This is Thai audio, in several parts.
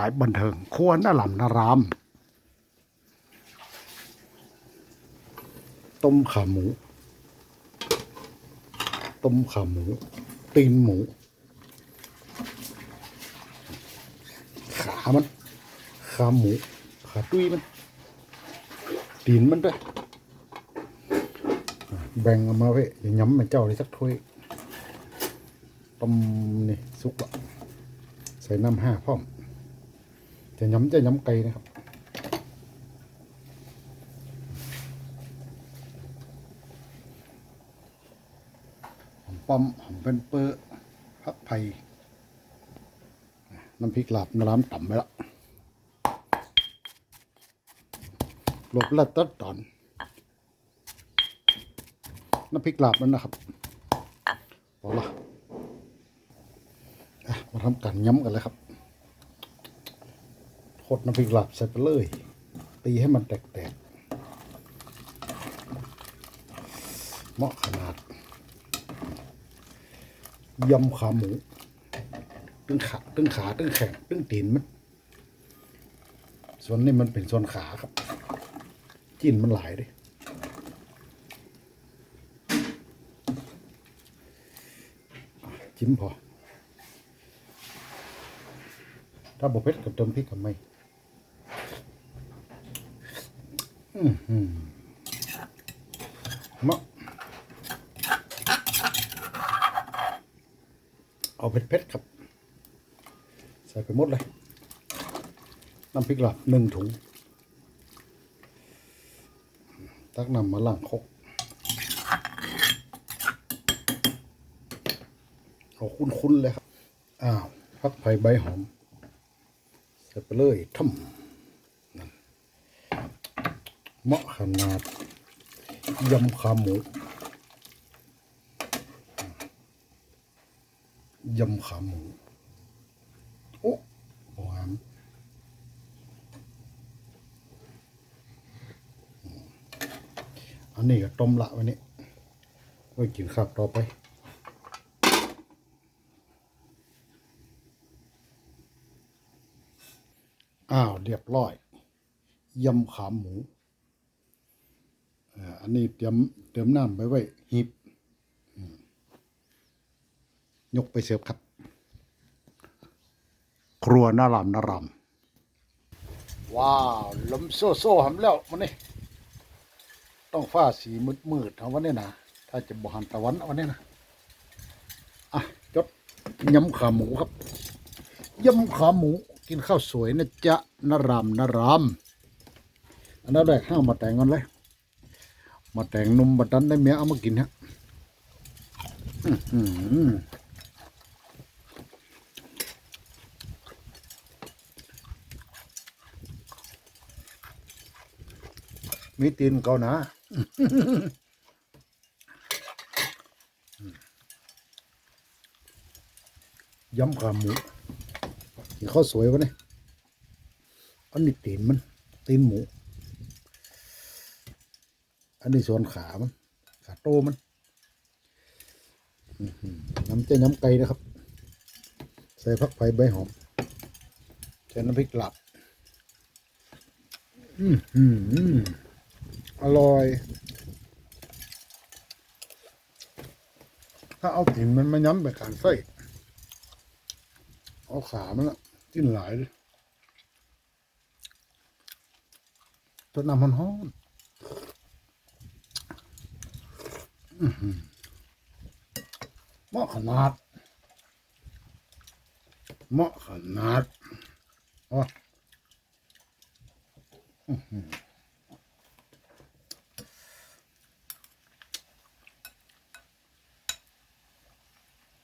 ายบันเทิง ควรน่าหลำนาราม ต้มขาหมู ต้มขาหมู ตีนหมู ขามัน ขาหมู ขาตุ้ยมัน ตีนมันด้วย แบ่งเอามาเว้ยอย่าย้ำมันเจ้าเลยสักถ้วยต้มนี่ สุกละใส่น้ำห้าพร้อม จะย้ำจะย้ำไก่นะครับหอมป้อมหอมเป็นเปอร์พักไผ่น้ำพริกหลาบน้ำต่ำไปแล้วหลบละตัดตอนน้ำพริกหลาบนั่นนะครับพอละมาทำการย้ำกันเลยครับ โคตรน้ำพริกหลาบใส่ไปเลย ตีให้มันแตกๆเหมาะขนาดยำขาหมู ตึงขาตึงขาตึงแข็งตึงตีนมันส่วนนี้มันเป็นส่วนขาครับจิ้นมันหลายเลยจิ้มพอ ถ้าบกเผ็ดก็เติมพริกกับไม่อือหือ มะเอาเผ็ดๆครับ ใส่ไปหมดเลย น้ำพริกหลับหนึ่งถุง ตักนำมาล่างคกเอาคุ้นๆเลยครับ อ้าวพักไผ่ใบหอม ใส่ไปเลยท่ำนั่น เหมาะขนาดยำขาหมูยำขาหมูโอ้หวานอันนี้ก็ต้มละวันนี้ไว้กินข้าวต่อไปอ้าวเรียบร้อยยำขาหมู อันนี้เตรียมเตรียมน้ำไปไว้หีบยกไปเสิร์ฟครับ ครัวน่ารำน่ารำว้าวลมโซ่โซ่หำแล้วมันนี่ต้องฟ้าสีมืดมืดๆเอาวันนี้นะถ้าจะบหันตะวันเอาวันนี้นะอะจดยำขาหมูครับยำขาหมูกินข้าวสวยนะจ๊ะนารำนารำอันนั้นแรกห้ามาแต่งกันเลย มาแต่งนมบัดดันได้เมียเอามากินฮะมีตีนเกาหนายำขาหมูกินข้าวสวยวะเนี่ยอันนี้ตีนมันตีนหมู อันนี้ส่วนขามัน ขาโตมันน้ำเจ้น้ำไก่นะครับ ใส่ผักไผ่ใบหอมใส่น้ำพริกหลับอืมอืมอร่อย ถ้าเอาถิ่นมันมาย้ำไปการไส้เอาขามันละกินหลายเลยจนน้ำมันฮ้อน เหมาะขนาดเหมาะขนาดอ๋อ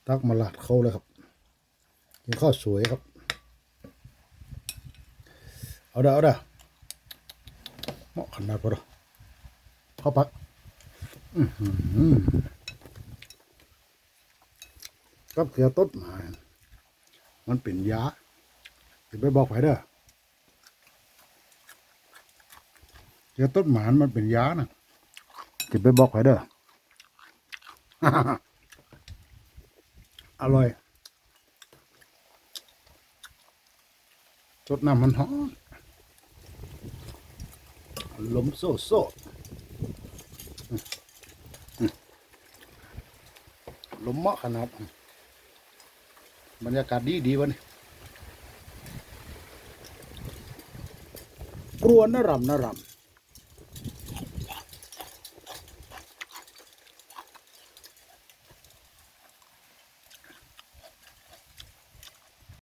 ตักมาลาดเข้าเลยครับกินข้าวสวยครับ เอาเด้อเอาเด้อเหมาะขนาดพอดอข้าวปัก กับเกลือต้นหมามันเป็นยาจะไปบอกไผเด้อเกลือต้นหมานมันเป็นยานะจะไปบอกไผเด้อ อร่อยสดน้ำมันหอมลมโซ่โซ่อืมอืม ลมเหมาะขนาดบรรยากาศดีดีวะนี่ครัวนรำนรำ